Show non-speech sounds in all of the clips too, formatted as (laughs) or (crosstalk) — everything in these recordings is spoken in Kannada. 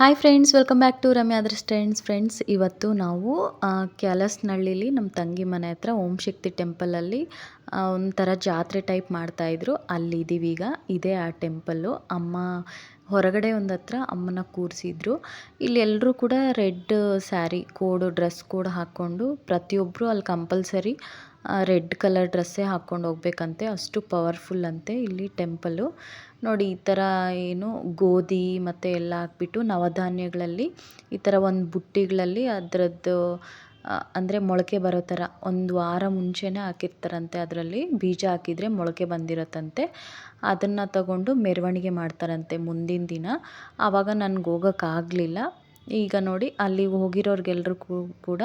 Hi friends welcome back to Ramya others friends friends ಇವತ್ತು ನಾವು ಕ್ಯಾಲಸ್ನಳ್ಳಿಲಿ ನಮ್ಮ ತಂಗಿ ಮನೆ ಹತ್ರ ಓಂ ಶಕ್ತಿ ಟೆಂಪಲಲ್ಲಿ ಒಂಥರ ಜಾತ್ರೆ ಟೈಪ್ ಮಾಡ್ತಾಯಿದ್ರು ಅಲ್ಲಿದ್ದೀವಿ ಈಗ. ಇದೇ ಆ ಟೆಂಪಲ್ಲು ಅಮ್ಮ ಹೊರಗಡೆ ಒಂದು ಹತ್ರ ಅಮ್ಮನ ಕೂರಿಸಿದ್ರು. ಇಲ್ಲಿ ಎಲ್ಲರೂ ಕೂಡ red sari code dress code ಹಾಕ್ಕೊಂಡು ಪ್ರತಿಯೊಬ್ಬರು ಅಲ್ಲಿ ಕಂಪಲ್ಸರಿ ರೆಡ್ ಕಲರ್ ಡ್ರೆಸ್ಸೇ ಹಾಕ್ಕೊಂಡು ಹೋಗ್ಬೇಕಂತೆ. ಅಷ್ಟು ಪವರ್ಫುಲ್ ಅಂತೆ ಇಲ್ಲಿ ಟೆಂಪಲ್ಲು ನೋಡಿ, ಈ ಥರ ಏನು ಗೋಧಿ ಮತ್ತು ಎಲ್ಲ ಹಾಕ್ಬಿಟ್ಟು ನವಧಾನ್ಯಗಳಲ್ಲಿ ಈ ಥರ ಒಂದು ಬುಟ್ಟಿಗಳಲ್ಲಿ ಅದರದ್ದು ಅಂದರೆ ಮೊಳಕೆ ಬರೋ ಥರ ಒಂದು ವಾರ ಮುಂಚೆನೇ ಹಾಕಿರ್ತಾರಂತೆ. ಅದರಲ್ಲಿ ಬೀಜ ಹಾಕಿದರೆ ಮೊಳಕೆ ಬಂದಿರತ್ತಂತೆ. ಅದನ್ನು ತಗೊಂಡು ಮೆರವಣಿಗೆ ಮಾಡ್ತಾರಂತೆ ಮುಂದಿನ ದಿನ. ಆವಾಗ ನನಗೆ ಹೋಗೋಕ್ಕಾಗಲಿಲ್ಲ ಈಗ ನೋಡಿ, ಅಲ್ಲಿ ಹೋಗಿರೋರ್ಗೆಲ್ರಿಗೂ ಕೂಡ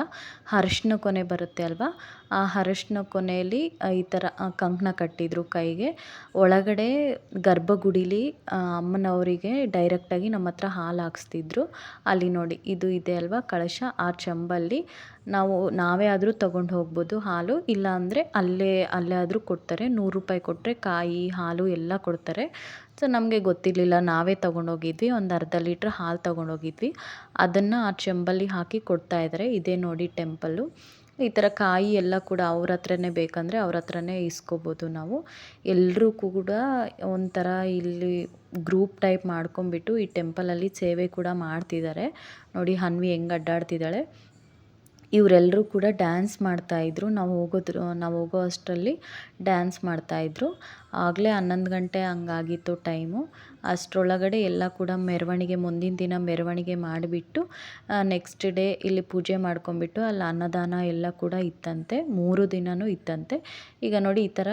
ಅರ್ಶಿನ ಕೊನೆ ಬರುತ್ತೆ ಅಲ್ವಾ? ಆ ಅರಶಿನ ಕೊನೆಯಲ್ಲಿ ಈ ಥರ ಕಂಕಣ ಕಟ್ಟಿದ್ರು ಕೈಗೆ. ಒಳಗಡೆ ಗರ್ಭಗುಡಿಲಿ ಅಮ್ಮನವರಿಗೆ ಡೈರೆಕ್ಟಾಗಿ ನಮ್ಮ ಹತ್ರ ಹಾಲು ಹಾಕಿಸ್ತಿದ್ರು. ಅಲ್ಲಿ ನೋಡಿ, ಇದು ಇದೆ ಅಲ್ವಾ, ಕಳಶ, ಆ ಚಂಬಲ್ಲಿ. ನಾವು, ನಾವೇ ಆದರೂ ತಗೊಂಡು ಹೋಗ್ಬೋದು ಹಾಲು. ಇಲ್ಲ ಅಂದರೆ ಅಲ್ಲೇ ಅಲ್ಲೇ ಆದರೂ ಕೊಡ್ತಾರೆ. ನೂರು ರೂಪಾಯಿ ಕೊಟ್ಟರೆ ಕಾಯಿ, ಹಾಲು ಎಲ್ಲ ಕೊಡ್ತಾರೆ. ಸೊ ನಮಗೆ ಗೊತ್ತಿರಲಿಲ್ಲ, ನಾವೇ ತೊಗೊಂಡೋಗಿದ್ವಿ ಒಂದು ಅರ್ಧ ಲೀಟ್ರ್ ಹಾಲು ತೊಗೊಂಡೋಗಿದ್ವಿ ಅದನ್ನು ಆ ಚೆಂಬಲ್ಲಿ ಹಾಕಿ ಕೊಡ್ತಾ ಇದ್ದಾರೆ ಇದೇ ನೋಡಿ ಟೆಂಪಲ್ಲು. ಈ ಥರ ಕಾಯಿ ಎಲ್ಲ ಕೂಡ ಅವ್ರ ಹತ್ರನೇ ಬೇಕಂದರೆ ಅವ್ರ ಹತ್ರನೇ ಇಸ್ಕೋಬೋದು ನಾವು. ಎಲ್ಲರೂ ಕೂಡ ಒಂಥರ ಇಲ್ಲಿ ಗ್ರೂಪ್ ಟೈಪ್ ಮಾಡ್ಕೊಂಬಿಟ್ಟು ಈ ಟೆಂಪಲಲ್ಲಿ ಸೇವೆ ಕೂಡ ಮಾಡ್ತಿದ್ದಾರೆ. ನೋಡಿ, ಹನ್ವಿ ಹೆಂಗೆ ಅಡ್ಡಾಡ್ತಿದ್ದಾಳೆ. ಇವರೆಲ್ಲರೂ ಕೂಡ ಡ್ಯಾನ್ಸ್ ಮಾಡ್ತಾಯಿದ್ರು ನಾವು ಹೋಗೋದ್ರ, ನಾವು ಹೋಗೋ ಅಷ್ಟರಲ್ಲಿ ಡ್ಯಾನ್ಸ್ ಮಾಡ್ತಾಯಿದ್ರು ಆಗಲೇ ಹನ್ನೊಂದು ಗಂಟೆ ಹಂಗಾಗಿತ್ತು ಟೈಮು. ಅಷ್ಟರೊಳಗಡೆ ಎಲ್ಲ ಕೂಡ ಮೆರವಣಿಗೆ, ಮುಂದಿನ ದಿನ ಮೆರವಣಿಗೆ ಮಾಡಿಬಿಟ್ಟು ನೆಕ್ಸ್ಟ್ ಡೇ ಇಲ್ಲಿ ಪೂಜೆ ಮಾಡ್ಕೊಂಬಿಟ್ಟು ಅಲ್ಲಿ ಅನ್ನದಾನ ಎಲ್ಲ ಕೂಡ ಇತ್ತಂತೆ, ಮೂರು ದಿನವೂ ಇತ್ತಂತೆ. ಈಗ ನೋಡಿ ಈ ಥರ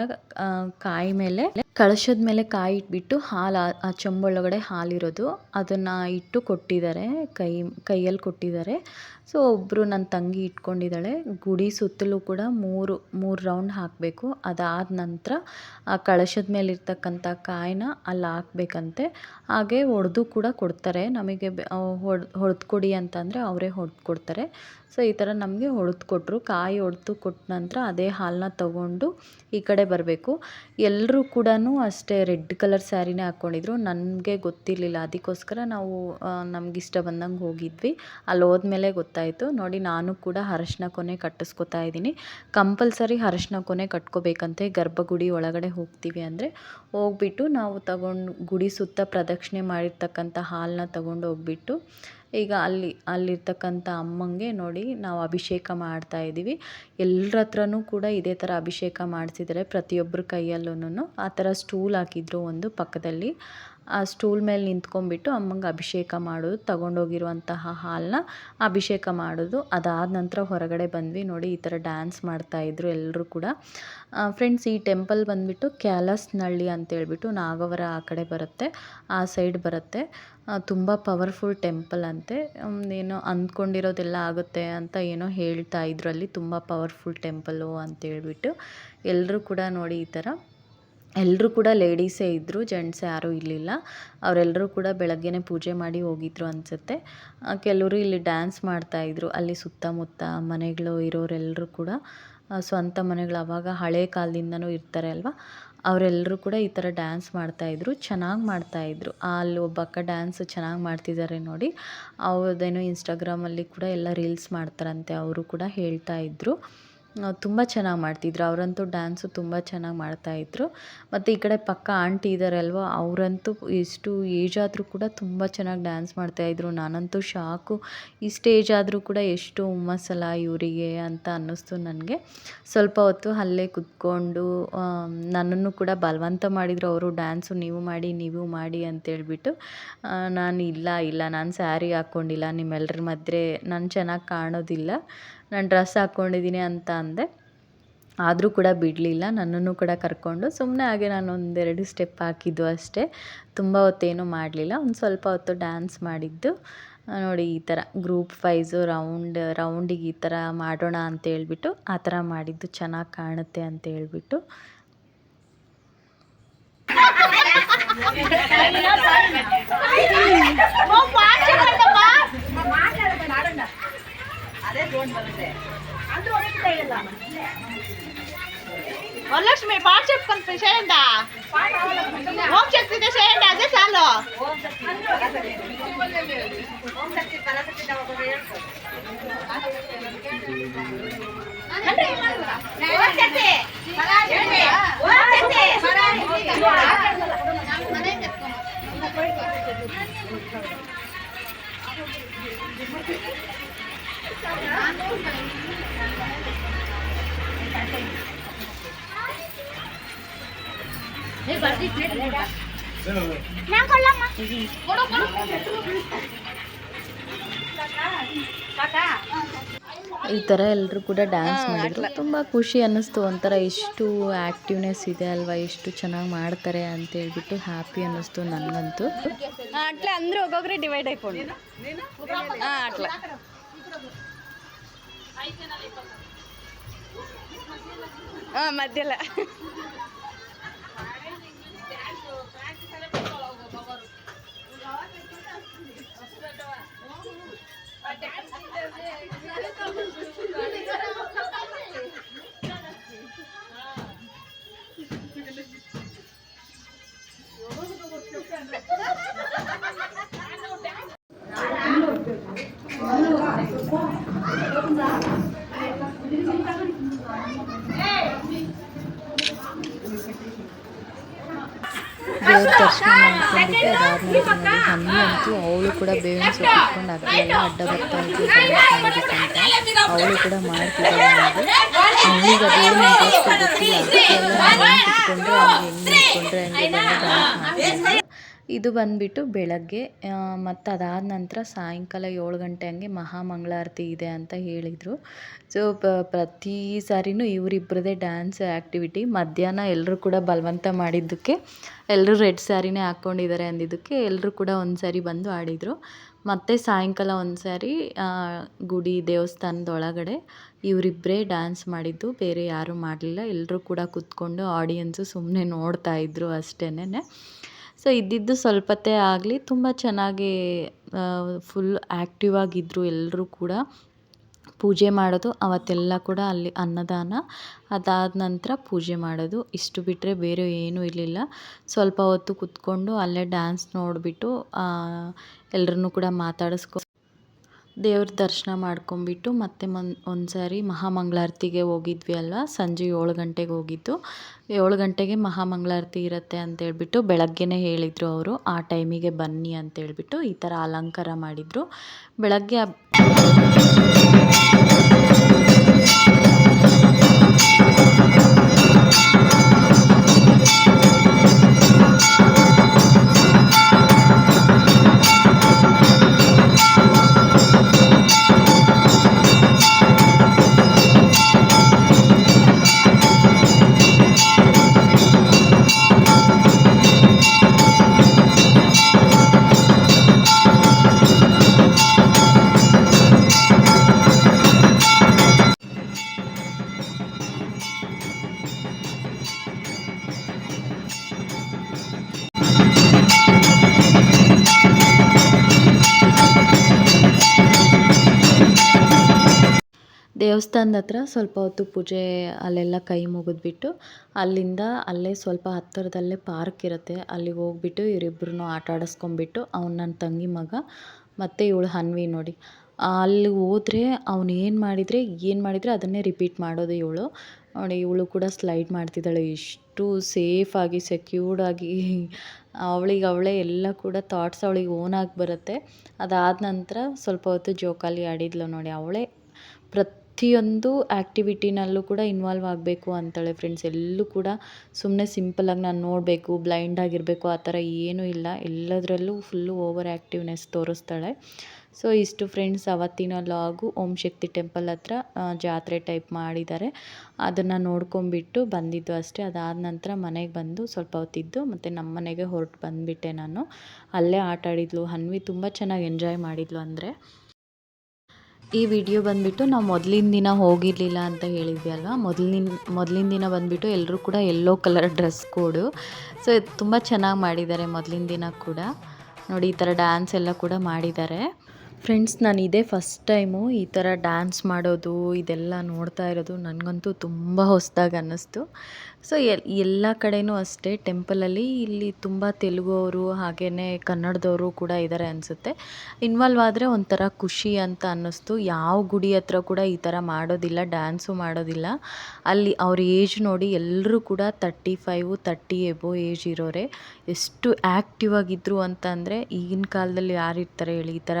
ಕಾಯಿ ಮೇಲೆ ಕಳಶದ ಮೇಲೆ ಕಾಯಿ ಇಟ್ಬಿಟ್ಟು ಹಾಲು, ಆ- ಚೊಂಬೊಳಗಡೆ ಹಾಲಿರೋದು, ಅದನ್ನು ಇಟ್ಟು ಕೊಟ್ಟಿದ್ದಾರೆ, ಕೈ, ಕೈಯಲ್ಲಿ ಕೊಟ್ಟಿದ್ದಾರೆ. ಸೊ ಒಬ್ಬರು ನನ್ನ ತಂಗಿ ಇಟ್ಕೊಂಡಿದ್ದಾಳೆ, ಗುಡಿ ಸುತ್ತಲೂ ಕೂಡ ಮೂರು ಮೂರು ರೌಂಡ್ ಹಾಕಬೇಕು. ಅದಾದ ನಂತರ ಆ ಕಳಶದ ಮೇಲೆ ಇರ್ತಕ್ಕಂಥ ಕಾಯಿನ ಅಲ್ಲಿ ಹಾಕ್ಬೇಕಂತೆ. ಹಾಗೆ ಒಡೆದು ಕೂಡ ಕೊಡ್ತಾರೆ. ನಮಗೆ ಹೊಡ್ ಹೊಡೆದು ಕೊಡಿ ಅಂತಂದರೆ ಅವರೇ ಹೊಡ್ದು ಕೊಡ್ತಾರೆ ಸೊ, ಈ ಥರ ನಮಗೆ ಹೊಡೆದು ಕೊಟ್ಟರು ಕಾಯಿ ಹೊಡೆದು ಕೊಟ್ಟ ನಂತರ ಅದೇ ಹಾಲನ್ನ ತಗೊಂಡು ಈ ಕಡೆ ಬರಬೇಕು. ಎಲ್ಲರೂ ಕೂಡ ಅಷ್ಟೇ ರೆಡ್ ಕಲರ್ ಸ್ಯಾರಿನೇ ಹಾಕ್ಕೊಂಡಿದ್ರು ನನಗೆ ಗೊತ್ತಿರಲಿಲ್ಲ. ಅದಕ್ಕೋಸ್ಕರ ನಾವು ನಮ್ಗೆ ಇಷ್ಟ ಬಂದಂಗೆ ಹೋಗಿದ್ವಿ. ಅಲ್ಲಿ ಹೋದ್ಮೇಲೆ ಗೊತ್ತಾಯಿತು. ನೋಡಿ, ನಾನು ಕೂಡ ಅರಶಿನ ಕೊನೆ ಕಟ್ಟಿಸ್ಕೊತಾ ಇದ್ದೀನಿ. ಕಂಪಲ್ಸರಿ ಅರಶಿನ ಕೊನೆ ಕಟ್ಕೋಬೇಕಂತೆ. ಗರ್ಭಗುಡಿ ಒಳಗಡೆ ಹೋಗ್ತೀವಿ ಅಂದರೆ ಹೋಗ್ಬಿಟ್ಟು ನಾವು ತಗೊಂಡು, ಗುಡಿ ಸುತ್ತ ಪ್ರದಕ್ಷಿಣೆ ಮಾಡಿರ್ತಕ್ಕಂಥ ಹಾಲನ್ನ ತಗೊಂಡು ಹೋಗ್ಬಿಟ್ಟು, ಈಗ ಅಲ್ಲಿ, ಅಲ್ಲಿರ್ತಕ್ಕಂಥ ಅಮ್ಮಂಗೆ ನೋಡಿ ನಾವು ಅಭಿಷೇಕ ಮಾಡ್ತಾ ಇದ್ದೀವಿ. ಎಲ್ಲರ ಹತ್ರನೂ ಕೂಡ ಇದೇ ಥರ ಅಭಿಷೇಕ ಮಾಡಿಸಿದರೆ ಪ್ರತಿಯೊಬ್ಬರ ಕೈಯಲ್ಲೂನು ಆ ಥರ ಸ್ಟೂಲ್ ಹಾಕಿದ್ರು ಒಂದು ಪಕ್ಕದಲ್ಲಿ. ಆ ಸ್ಟೂಲ್ ಮೇಲೆ ನಿಂತ್ಕೊಂಡ್ಬಿಟ್ಟು ಅಮ್ಮಂಗೆ ಅಭಿಷೇಕ ಮಾಡೋದು, ತಗೊಂಡೋಗಿರುವಂತಹ ಹಾಲನ್ನ ಅಭಿಷೇಕ ಮಾಡೋದು. ಅದಾದ ನಂತರ ಹೊರಗಡೆ ಬಂದ್ವಿ ನೋಡಿ, ಈ ಥರ ಡ್ಯಾನ್ಸ್ ಮಾಡ್ತಾಯಿದ್ರು ಎಲ್ಲರೂ ಕೂಡ. ಫ್ರೆಂಡ್ಸ್ ಈ ಟೆಂಪಲ್ ಬಂದುಬಿಟ್ಟು ಕ್ಯಾಲಸ್ನಳ್ಳಿ ಅಂತೇಳ್ಬಿಟ್ಟು ನಾಗವರ ಆ ಕಡೆ ಬರುತ್ತೆ, ಆ ಸೈಡ್ ಬರುತ್ತೆ. ತುಂಬ ಪವರ್ಫುಲ್ ಟೆಂಪಲ್ ಅಂತೆ. ಏನೋ ಅಂದ್ಕೊಂಡಿರೋದೆಲ್ಲ ಆಗುತ್ತೆ ಅಂತ ಏನೋ ಹೇಳ್ತಾ ಇದ್ರು ಅಲ್ಲಿ, ತುಂಬ ಪವರ್ಫುಲ್ ಟೆಂಪಲು ಅಂತೇಳ್ಬಿಟ್ಟು ಎಲ್ಲರೂ ಕೂಡ ನೋಡಿ ಈ ಥರ. ಎಲ್ಲರೂ ಕೂಡ ಲೇಡೀಸೇ ಇದ್ದರು ಜೆಂಟ್ಸ್ ಯಾರೂ ಇರಲಿಲ್ಲ ಅವರೆಲ್ಲರೂ ಕೂಡ ಬೆಳಗ್ಗೆನೇ ಪೂಜೆ ಮಾಡಿ ಹೋಗಿದ್ರು ಅನಿಸುತ್ತೆ. ಕೆಲವರು ಇಲ್ಲಿ ಡ್ಯಾನ್ಸ್ ಮಾಡ್ತಾಯಿದ್ರು ಅಲ್ಲಿ ಸುತ್ತಮುತ್ತ ಮನೆಗಳು ಇರೋರೆಲ್ಲರೂ ಕೂಡ ಸ್ವಂತ ಮನೆಗಳು ಅವಾಗ ಹಳೆ ಕಾಲದಿಂದನೂ ಇರ್ತಾರೆ ಅಲ್ವಾ? ಅವರೆಲ್ಲರೂ ಕೂಡ ಈ ಥರ ಡ್ಯಾನ್ಸ್ ಮಾಡ್ತಾಯಿದ್ರು ಚೆನ್ನಾಗಿ ಮಾಡ್ತಾಯಿದ್ರು ಅಲ್ಲಿ ಒಬ್ಬ ಅಕ್ಕ ಡ್ಯಾನ್ಸ್ ಚೆನ್ನಾಗಿ ಮಾಡ್ತಿದ್ದಾರೆ ನೋಡಿ. ಅವ್ರದ್ದೇನೋ ಇನ್ಸ್ಟಾಗ್ರಾಮಲ್ಲಿ ಕೂಡ ಎಲ್ಲ ರೀಲ್ಸ್ ಮಾಡ್ತಾರಂತೆ, ಅವರು ಕೂಡ ಹೇಳ್ತಾ ಇದ್ರು. ತುಂಬ ಚೆನ್ನಾಗಿ ಮಾಡ್ತಿದ್ರು. ಅವರಂತೂ ಡ್ಯಾನ್ಸು ತುಂಬ ಚೆನ್ನಾಗಿ ಮಾಡ್ತಾಯಿದ್ರು ಮತ್ತು ಈ ಕಡೆ ಪಕ್ಕ ಆಂಟಿ ಇದ್ದಾರೆ ಅಲ್ವಾ ಅವರಂತೂ ಎಷ್ಟು ಏಜ್ ಆದರೂ ಕೂಡ ತುಂಬ ಚೆನ್ನಾಗಿ ಡ್ಯಾನ್ಸ್ ಮಾಡ್ತಾಯಿದ್ರು ನಾನಂತೂ ಶಾಕು ಇಷ್ಟು ಏಜ್ ಆದರೂ ಕೂಡ ಎಷ್ಟು ಹುಮ್ಮಸ್ಸಲ್ಲ ಇವರಿಗೆ ಅಂತ ಅನ್ನಿಸ್ತು ನನಗೆ. ಸ್ವಲ್ಪ ಹೊತ್ತು ಅಲ್ಲೇ ಕುತ್ಕೊಂಡು ನನ್ನನ್ನು ಕೂಡ ಬಲವಂತ ಮಾಡಿದರು. ಅವರು ಡ್ಯಾನ್ಸು ನೀವು ಮಾಡಿ ನೀವು ಮಾಡಿ ಅಂತೇಳ್ಬಿಟ್ಟು ನಾನು ಇಲ್ಲ ಇಲ್ಲ, ನಾನು ಸ್ಯಾರಿ ಹಾಕ್ಕೊಂಡಿಲ್ಲ ನಿಮ್ಮೆಲ್ಲರ ಮಧ್ಯೆ ನಾನು ಚೆನ್ನಾಗಿ ಕಾಣೋದಿಲ್ಲ. ನಾನು ಡ್ರೆಸ್ ಹಾಕ್ಕೊಂಡಿದ್ದೀನಿ ಅಂತ ಅಂದೆ. ಆದರೂ ಕೂಡ ಬಿಡಲಿಲ್ಲ, ನನ್ನನ್ನು ಕೂಡ ಕರ್ಕೊಂಡು. ಸುಮ್ಮನೆ ಹಾಗೆ ನಾನು ಒಂದೆರಡು ಸ್ಟೆಪ್ ಹಾಕಿದ್ದು ಅಷ್ಟೇ. ತುಂಬ ಹೊತ್ತೇನೂ ಮಾಡಲಿಲ್ಲ. ಒಂದು ಸ್ವಲ್ಪ ಹೊತ್ತು ಡ್ಯಾನ್ಸ್ ಮಾಡಿದ್ದು. ನೋಡಿ ಈ ಥರ ಗ್ರೂಪ್ ವೈಸು ರೌಂಡ್ ರೌಂಡಿಗೆ ಈ ಥರ ಮಾಡೋಣ ಅಂತ ಹೇಳ್ಬಿಟ್ಟು, ಆ ಥರ ಮಾಡಿದ್ದು. ಚೆನ್ನಾಗಿ ಕಾಣುತ್ತೆ ಅಂತ ಹೇಳ್ಬಿಟ್ಟು. (laughs) వరలక్ష్మి పాట చెప్పుకొని చేయండి ఓం శక్తి చేయండి అదే చాలు ಈ ಥರ ಎಲ್ಲರೂ ಕೂಡ ಡ್ಯಾನ್ಸ್ ಮಾಡಿದ್ರು. ತುಂಬ ಖುಷಿ ಅನ್ನಿಸ್ತು ಒಂಥರ. ಇಷ್ಟು ಆ್ಯಕ್ಟಿವ್ನೆಸ್ ಇದೆ ಅಲ್ವಾ ಎಷ್ಟು ಚೆನ್ನಾಗಿ ಮಾಡ್ತಾರೆ ಅಂತ ಹೇಳ್ಬಿಟ್ಟು ಹ್ಯಾಪಿ ಅನ್ನಿಸ್ತು ನನಗಂತೂ. ಅಟ್ಲೆ ಅಂದ್ರೆ ಒಬ್ಬೊಬ್ಬರೇ ಡಿವೈಡ್ ಆಯ್ಕೊಂಡು ಹಾಂ ಮಧ್ಯಲ್ಲ Yolunu da bakıyor kendine. (laughs) ಅಂತೂ ಅವಳು ಕೂಡ ಬೇವಿನ ಸೊಪ್ಪು ಇಟ್ಕೊಂಡು ಅಗ್ಲೆಲ್ಲ ಅಡ್ಡ ಬರ್ತಾ ಅಂತ ಅವಳು ಕೂಡ ಮಾಡ್ತಿದ್ದಾಳೆ ನೋಡಿ ಅವಳಿಗೆ ಅದೇನು ಇಂಟ್ರೆಸ್ಟ್ ಗೊತ್ತಿಲ್ಲ ಅದಕ್ಕೆಲ್ಲ ಇದು ಬಂದ್ಬಿಟ್ಟು ಬೆಳಗ್ಗೆ ಮತ್ತು ಅದಾದ ನಂತರ ಸಾಯಂಕಾಲ ಏಳು ಗಂಟೆ ಹಂಗೆ ಮಹಾಮಂಗಳಾರತಿ ಇದೆ ಅಂತ ಹೇಳಿದರು. ಸೊ ಪ್ರತಿ ಸಾರಿನೂ ಇವರಿಬ್ಬರದೇ ಡ್ಯಾನ್ಸ್ ಆ್ಯಕ್ಟಿವಿಟಿ ಮಧ್ಯಾಹ್ನ ಎಲ್ಲರೂ ಕೂಡ ಬಲವಂತ ಮಾಡಿದ್ದಕ್ಕೆ ಎಲ್ಲರೂ ರೆಡ್ ಸ್ಯಾರಿನೇ ಹಾಕ್ಕೊಂಡಿದ್ದಾರೆ ಅಂದಿದ್ದಕ್ಕೆ ಎಲ್ಲರೂ ಕೂಡ ಒಂದು ಸಾರಿ ಬಂದು ಆಡಿದರು. ಮತ್ತು ಸಾಯಂಕಾಲ ಒಂದು ಸಾರಿ ಗುಡಿ ದೇವಸ್ಥಾನದೊಳಗಡೆ ಇವರಿಬ್ಬರೇ ಡ್ಯಾನ್ಸ್ ಮಾಡಿದ್ದು. ಬೇರೆ ಯಾರೂ ಮಾಡಲಿಲ್ಲ. ಎಲ್ಲರೂ ಕೂಡ ಕೂತ್ಕೊಂಡು ಆಡಿಯನ್ಸು ಸುಮ್ಮನೆ ನೋಡ್ತಾ ಇದ್ದರು ಅಷ್ಟೇನೆ ಸೊ ಇದ್ದಿದ್ದು ಸ್ವಲ್ಪತ್ತೇ ಆಗಲಿ, ತುಂಬ ಚೆನ್ನಾಗಿ ಫುಲ್ ಆ್ಯಕ್ಟಿವ್ ಆಗಿದ್ದರು ಎಲ್ಲರೂ ಕೂಡ. ಪೂಜೆ ಮಾಡೋದು, ಅವತ್ತೆಲ್ಲ ಕೂಡ ಅಲ್ಲಿ ಅನ್ನದಾನ. ಅದಾದ ನಂತರ ಪೂಜೆ ಮಾಡೋದು. ಇಷ್ಟು ಬಿಟ್ಟರೆ ಬೇರೆ ಏನೂ ಇರಲಿಲ್ಲ. ಸ್ವಲ್ಪ ಹೊತ್ತು ಕುತ್ಕೊಂಡು ಅಲ್ಲೇ ಡ್ಯಾನ್ಸ್ ನೋಡಿಬಿಟ್ಟು ಎಲ್ಲರನ್ನೂ ಕೂಡ ಮಾತಾಡಿಸ್ಕೊ ದೇವ್ರ ದರ್ಶನ ಮಾಡ್ಕೊಂಬಿಟ್ಟು ಮತ್ತೆ ಮನ್ ಒಂದು ಸಾರಿ ಮಹಾಮಂಗಳಾರತಿಗೆ ಹೋಗಿದ್ವಿ ಅಲ್ವಾ? ಸಂಜೆ ಏಳು ಗಂಟೆಗೆ ಹೋಗಿದ್ದು. ಏಳು ಗಂಟೆಗೆ ಮಹಾಮಂಗಳಾರತಿ ಇರುತ್ತೆ ಅಂತೇಳ್ಬಿಟ್ಟು ಬೆಳಗ್ಗೆನೇ ಹೇಳಿದರು ಅವರು, ಆ ಟೈಮಿಗೆ ಬನ್ನಿ ಅಂತೇಳ್ಬಿಟ್ಟು ಈ ಥರ ಅಲಂಕಾರ ಮಾಡಿದರು. ಬೆಳಗ್ಗೆ ದೇವಸ್ಥಾನದ ಹತ್ರ ಸ್ವಲ್ಪ ಹೊತ್ತು ಪೂಜೆ ಅಲ್ಲೆಲ್ಲ ಕೈ ಮುಗಿದ್ಬಿಟ್ಟು ಅಲ್ಲಿಂದ ಅಲ್ಲೇ ಸ್ವಲ್ಪ ಹತ್ತಿರದಲ್ಲೇ ಪಾರ್ಕ್ ಇರುತ್ತೆ. ಅಲ್ಲಿಗೆ ಹೋಗ್ಬಿಟ್ಟು ಇವರಿಬ್ಬರನ್ನೂ ಆಟ ಆಡಿಸ್ಕೊಂಬಿಟ್ಟು ಅವ್ನು ನನ್ನ ತಂಗಿ ಮಗ ಮತ್ತು ಇವಳು ಹನ್ವಿ ನೋಡಿ. ಅಲ್ಲಿ ಹೋದರೆ ಅವನು ಏನು ಮಾಡಿದರೆ ಏನು ಮಾಡಿದರೆ ಅದನ್ನೇ ರಿಪೀಟ್ ಮಾಡೋದು ಇವಳು. ನೋಡಿ, ಇವಳು ಕೂಡ ಸ್ಲೈಡ್ ಮಾಡ್ತಿದ್ದಾಳೆ. ಎಷ್ಟು ಸೇಫಾಗಿ ಸೆಕ್ಯೂರ್ಡಾಗಿ ಅವಳಿಗೆ ಅವಳೇ ಎಲ್ಲ ಕೂಡ ಥಾಟ್ಸ್ ಅವಳಿಗೆ ಓನಾಗಿ ಬರುತ್ತೆ. ಅದಾದ ನಂತರ ಸ್ವಲ್ಪ ಹೊತ್ತು ಜೋಕಾಲಿ ಆಡಿದ್ಲು ನೋಡಿ. ಅವಳೇ ಪ್ರತಿಯೊಂದು ಆ್ಯಕ್ಟಿವಿಟಿನಲ್ಲೂ ಕೂಡ ಇನ್ವಾಲ್ವ್ ಆಗಬೇಕು ಅಂತಾಳೆ ಫ್ರೆಂಡ್ಸ್. ಎಲ್ಲೂ ಕೂಡ ಸುಮ್ಮನೆ ಸಿಂಪಲಾಗಿ ನಾನು ನೋಡಬೇಕು, ಬ್ಲೈಂಡ್ ಆಗಿರಬೇಕು, ಆ ಥರ ಏನೂ ಇಲ್ಲ. ಎಲ್ಲದರಲ್ಲೂ ಫುಲ್ಲು ಓವರ್ ಆ್ಯಕ್ಟಿವ್ನೆಸ್ ತೋರಿಸ್ತಾಳೆ. ಸೊ, ಇಷ್ಟು ಫ್ರೆಂಡ್ಸ್ ಅವತ್ತಿನ ಲಾಗು ಓಂ ಶಕ್ತಿ ಟೆಂಪಲ್ ಹತ್ರ ಜಾತ್ರೆ ಟೈಪ್ ಮಾಡಿದ್ದಾರೆ. ಅದನ್ನು ನೋಡ್ಕೊಂಬಿಟ್ಟು ಬಂದಿದ್ದು ಅಷ್ಟೇ. ಅದಾದ ನಂತರ ಮನೆಗೆ ಬಂದು ಸ್ವಲ್ಪ ಹೊತ್ತಿದ್ದು ಮತ್ತು ನಮ್ಮ ಮನೆಗೆ ಹೊರಟು ಬಂದುಬಿಟ್ಟೆ ನಾನು. ಅಲ್ಲೇ ಆಟ ಆಡಿದ್ಲು ಹನ್ವಿ ತುಂಬ ಚೆನ್ನಾಗಿ ಎಂಜಾಯ್ ಮಾಡಿದ್ಲು ಅಂದರೆ. ಈ ವಿಡಿಯೋ ಬಂದುಬಿಟ್ಟು ನಾವು ಮೊದಲಿನ ದಿನ ಹೋಗಿರಲಿಲ್ಲ ಅಂತ ಹೇಳಿದ್ವಿ ಅಲ್ವಾ ಮೊದಲಿನ ಮೊದಲಿನ ದಿನ ಬಂದುಬಿಟ್ಟು ಎಲ್ಲರೂ ಕೂಡ yellow colour dress code. So ತುಂಬ ಚೆನ್ನಾಗಿ ಮಾಡಿದ್ದಾರೆ ಮೊದಲಿನ ದಿನ ಕೂಡ. ನೋಡಿ, ಈ ಥರ ಡ್ಯಾನ್ಸ್ ಎಲ್ಲ ಕೂಡ ಮಾಡಿದ್ದಾರೆ. ಫ್ರೆಂಡ್ಸ್ ನಾನು ಇದೇ ಫಸ್ಟ್ ಟೈಮು ಈ ಥರ ಡ್ಯಾನ್ಸ್ ಮಾಡೋದು, ಇದೆಲ್ಲ ನೋಡ್ತಾ ಇರೋದು. ನನಗಂತೂ ತುಂಬ ಹೊಸದಾಗಿ ಅನ್ನಿಸ್ತು. ಸೊ ಎಲ್, ಎಲ್ಲ ಕಡೆನೂ ಅಷ್ಟೇ ಟೆಂಪಲಲ್ಲಿ ಇಲ್ಲಿ ತುಂಬ ತೆಲುಗು ಅವರು ಹಾಗೆಯೇ ಕನ್ನಡದವರು ಕೂಡ ಇದ್ದಾರೆ ಅನಿಸುತ್ತೆ. ಇನ್ವಾಲ್ವ್ ಆದರೆ ಒಂಥರ ಖುಷಿ ಅಂತ ಅನ್ನಿಸ್ತು. ಯಾವ ಗುಡಿ ಹತ್ರ ಕೂಡ ಈ ಥರ ಮಾಡೋದಿಲ್ಲ, ಡ್ಯಾನ್ಸು ಮಾಡೋದಿಲ್ಲ. ಅಲ್ಲಿ ಅವ್ರ ಏಜ್ ನೋಡಿ ಎಲ್ಲರೂ ಕೂಡ thirty five, thirty above age ಇರೋರೆ. ಎಷ್ಟು ಆ್ಯಕ್ಟಿವ್ ಆಗಿದ್ರು ಅಂತ ಅಂದರೆ ಈಗಿನ ಕಾಲದಲ್ಲಿ ಯಾರು ಇರ್ತಾರೆ ಹೇಳಿ, ಈ ಥರ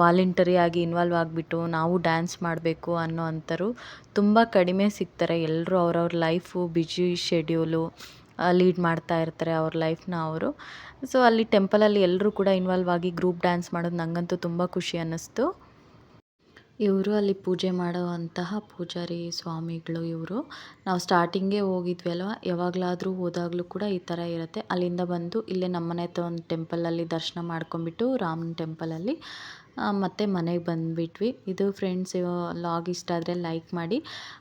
ವಾಲಂಟರಿ ಆಗಿ ಇನ್ವಾಲ್ವ್ ಆಗಿಬಿಟ್ಟು ನಾವು ಡ್ಯಾನ್ಸ್ ಮಾಡಬೇಕು ಅನ್ನೋ ಅಂಥರು ತುಂಬ ಕಡಿಮೆ ಸಿಗ್ತಾರೆ. ಎಲ್ಲರೂ ಅವ್ರವ್ರ ಲೈಫು ಬಿಜಿ ಶೆಡ್ಯೂಲು ಲೀಡ್ ಮಾಡ್ತಾ ಇರ್ತಾರೆ ಅವ್ರ ಲೈಫ್ನ ಅವರು. ಸೊ ಅಲ್ಲಿ ಟೆಂಪಲಲ್ಲಿ ಎಲ್ಲರೂ ಕೂಡ ಇನ್ವಾಲ್ವ್ ಆಗಿ ಗ್ರೂಪ್ ಡ್ಯಾನ್ಸ್ ಮಾಡೋದು ನನಗಂತೂ ತುಂಬ ಖುಷಿ ಅನ್ನಿಸ್ತು. ಇವರು ಅಲ್ಲಿ ಪೂಜೆ ಮಾಡುವಂತಹ ಪೂಜಾರಿ ಸ್ವಾಮಿಗಳು ಇವರು. ನಾವು ಸ್ಟಾರ್ಟಿಂಗೇ ಹೋಗಿದ್ವಿ ಅಲ್ವಾ? ಯಾವಾಗಲಾದರೂ ಹೋದಾಗಲೂ ಕೂಡ ಈ ಥರ ಇರುತ್ತೆ. ಅಲ್ಲಿಂದ ಬಂದು ಇಲ್ಲೇ ನಮ್ಮನೆ ಹತ್ರ ಒಂದು ಟೆಂಪಲಲ್ಲಿ ದರ್ಶನ ಮಾಡ್ಕೊಂಬಿಟ್ಟು ರಾಮನ ಟೆಂಪಲಲ್ಲಿ ಮತ್ತು ಮನೆಗೆ ಬಂದುಬಿಟ್ವಿ. ಇದು ಫ್ರೆಂಡ್ಸ್ ಲಾಗ್ ಇಷ್ಟ ಆದರೆ ಲೈಕ್ ಮಾಡಿ,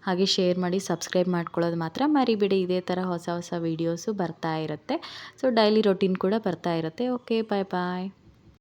ಹಾಗೆ ಶೇರ್ ಮಾಡಿ ಸಬ್ಸ್ಕ್ರೈಬ್ ಮಾಡ್ಕೊಳ್ಳೋದು ಮಾತ್ರ ಮರಿಬೇಡಿ. ಇದೇ ಥರ ಹೊಸ ಹೊಸ ವೀಡಿಯೋಸು ಬರ್ತಾ ಇರುತ್ತೆ. ಸೊ ಡೈಲಿ ರೊಟೀನ್ ಕೂಡ ಬರ್ತಾ ಇರುತ್ತೆ. ಓಕೆ ಬಾಯ್ ಬಾಯ್